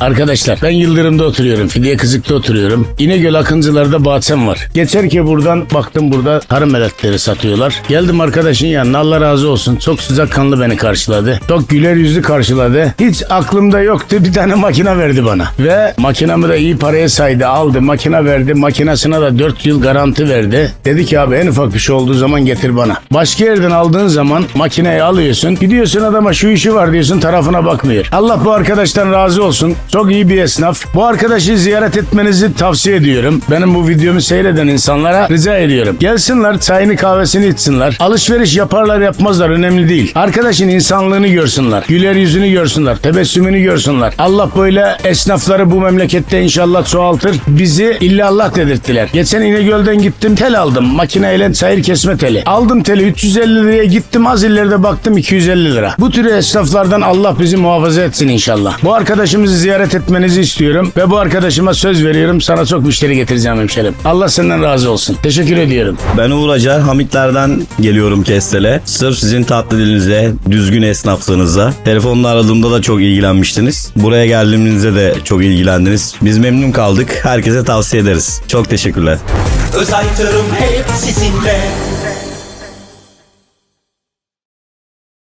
Arkadaşlar ben Yıldırım'da oturuyorum. Fidye Kızık'ta oturuyorum. İnegöl Akıncılar'da bahçem var. Geçerken buradan baktım burada tarım aletleri satıyorlar. Geldim arkadaşın yanına Allah razı olsun. Çok sıcakkanlı beni karşıladı. Çok güler yüzlü karşıladı. Hiç aklımda yoktu. Bir tane makine verdi bana. Ve makinamı da iyi paraya saydı. Aldı makine verdi. Makinasına da 4 yıl garanti verdi. Dedi ki abi en ufak bir şey olduğu zaman getir bana. Başka yerden aldığın zaman makineyi alıyorsun. Gidiyorsun adama şu işi var diyorsun tarafına bakmıyor. Allah bu arkadaştan razı olsun. Çok iyi bir esnaf. Bu arkadaşı ziyaret etmenizi tavsiye ediyorum. Benim bu videomu seyreden insanlara rica ediyorum. Gelsinler çayını kahvesini içsinler. Alışveriş yaparlar yapmazlar önemli değil. Arkadaşın insanlığını görsünler. Güler yüzünü görsünler. Tebessümünü görsünler. Allah böyle esnafları bu memlekette inşallah çoğaltır. Bizi illallah dedirttiler. Geçen İnegöl'den gittim tel aldım. Makineyle çayır kesme teli. Aldım teli 350 liraya gittim az ileride baktım 250 lira. Bu tür esnaflardan Allah bizi muhafaza etsin inşallah. Bu arkadaşımızı ziyaret etmenizi istiyorum ve bu arkadaşıma söz veriyorum sana çok müşteri getireceğim hemşerim. Allah senden razı olsun. Teşekkür ediyorum. Ben Uğur Acar, Hamitler'den geliyorum Kestel'e. Sırf sizin tatlı dilinize, düzgün esnaflığınıza. Telefonla aradığımda da çok ilgilenmiştiniz. Buraya geldiğimizde de çok ilgilendiniz. Biz memnun kaldık. Herkese tavsiye ederiz. Çok teşekkürler. Özel hep sizinle